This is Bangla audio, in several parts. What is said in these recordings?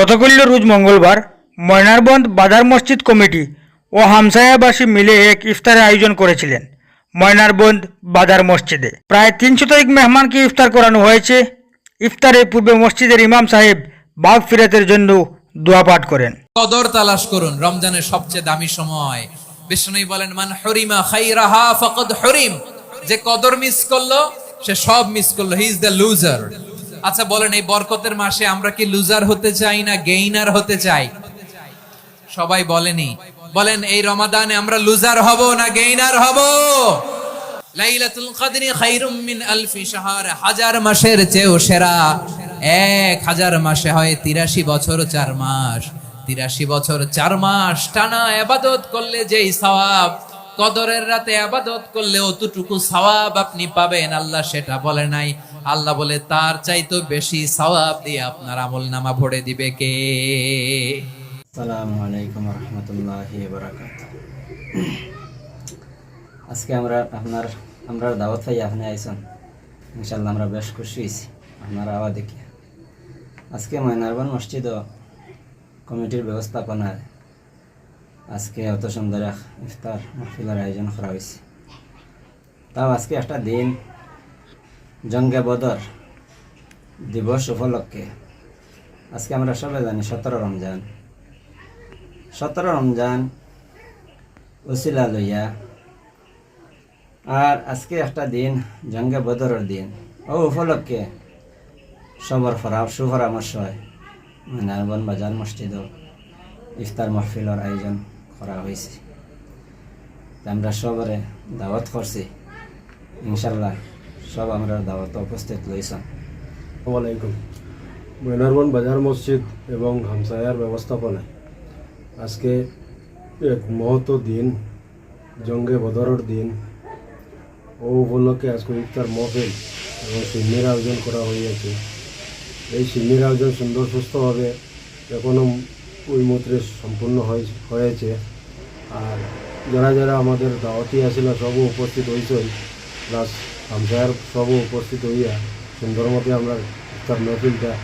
গতকাল রোজ মঙ্গলবার ময়নারবন্দ বাজার মসজিদ কমিটি ও হামসায়াবাসী মিলে এক ইফতারের আয়োজন করেছিলেন ময়নারবন্দ বাজার মসজিদে। প্রায় তিনশো তারিখ মেহমানকে ইফতার করানো হয়েছে। ইফতারের পূর্বে মসজিদের ইমাম সাহেব বাঘ ফিরাতের জন্য দোয়া পাঠ করেন। কদর তালাশ করুন, রমজানের সবচেয়ে দামি সময়। বিষ্ণু বলেন, মান হরিমা খাইরাহা ফাকাদ হরিম। যে কদর মিস করল, সে সব মিস করল। হি ইজ দ্য লুজার আচ্ছা বলেন, এই বরকতের মাসে আমরা কি লুজার হতে চাই না গেইনার হতে চাই? সবাই বলেনি। বলেন, এই রমাদানে আমরা লুজার হব না গেইনার হব? লাইলাতুল কদরি মিন শাহর, হাজার মাসের চেয়েও সেরা। এক হাজার মাসে হয় তিরাশি বছর, চার মাস। তিরাশি বছর, চার মাস টানা আবাদত করলে যেই সওয়াব কদরের রাতে আবাদত করলে অতটুকু সওয়াব আপনি পাবেন। আল্লাহ সেটা বলে নাই। আল্লাহ বলে, তার চাইতো বেশি সওয়াব দিয়ে আপনার আমল নামা ভরে দিবে কে? আসসালামু আলাইকুম রহমতুল্লাহি আজকে আমরা আপনার, আমরা দাওয়াত পাই আপনি আইসন ইনশাল্লাহ আমরা বেশ খুশি হয়েছি। আপনার আওয়া দেখি। আজকে ময়নারবান মসজিদ কমিটির ব্যবস্থাপনায় আজকে অত সুন্দর এক ইফতার মাহফিলের আয়োজন করা হয়েছে। তাও আজকে একটা দিন জঙ্গে বদর দিবস উপলক্ষে। আজকে আমরা সবাই জানি সতেরো রমজান। সতেরো রমজান উসিলা লইয়া আর আজকে একটা দিন জঙ্গে বদরের দিন। ও উপলক্ষে সবর ফরা সুপরামর্শ হয়। নারবন বাজার মসজিদ ইফতার মাহফিলের আয়োজন। করা হয়েছে। আমরা সবরে দাওয়াত করছি। ইনশাল্লাহ সব আমরা দাওয়াত উপস্থিত লইছেন আসসালামাইকুম ময়নারবন বাজার মসজিদ এবং হামসায়ার ব্যবস্থাপনায় আজকে এক মহত দিন, জঙ্গে বদরের দিন। ও উপলক্ষে আজকে ইফতার মহফিল এবং সিন্নির আয়োজন করা হইয়াছে। এই সিন্নির আয়োজন সুন্দর সুস্থভাবে এখনও ওই মন্ত্রে সম্পূর্ণ হয়ে- হয়েছে। আর যারা যারা আমাদের দাওয়াতি আসিল সবও উপস্থিত হয়েছেন প্লাস হামসায়ার সবও উপস্থিত হইয়া সুন্দর মতে আমরা ইফতার মহফিলটা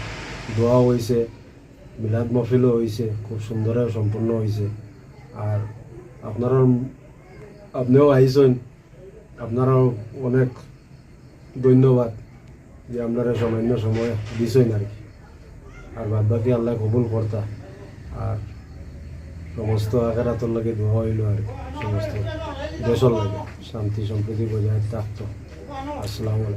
দোয়া হয়েছে মিলাদ মহফিলও হয়েছে খুব সুন্দরে সম্পূর্ণ হয়েছে আর আপনারা আপনিও আইসেন। আপনারাও অনেক ধন্যবাদ যে আপনারা সামান্য সময় দিছেন আর কি। আর বাদ বাকি আল্লাহ কবুল কর্তা। আর সমস্ত আখেরাতর লাগে দোয়া হইল আর সমস্ত দেশের লাগে। শান্তি সম্প্রীতি বজায় থাকতো। আসসালামু আলাইকুম।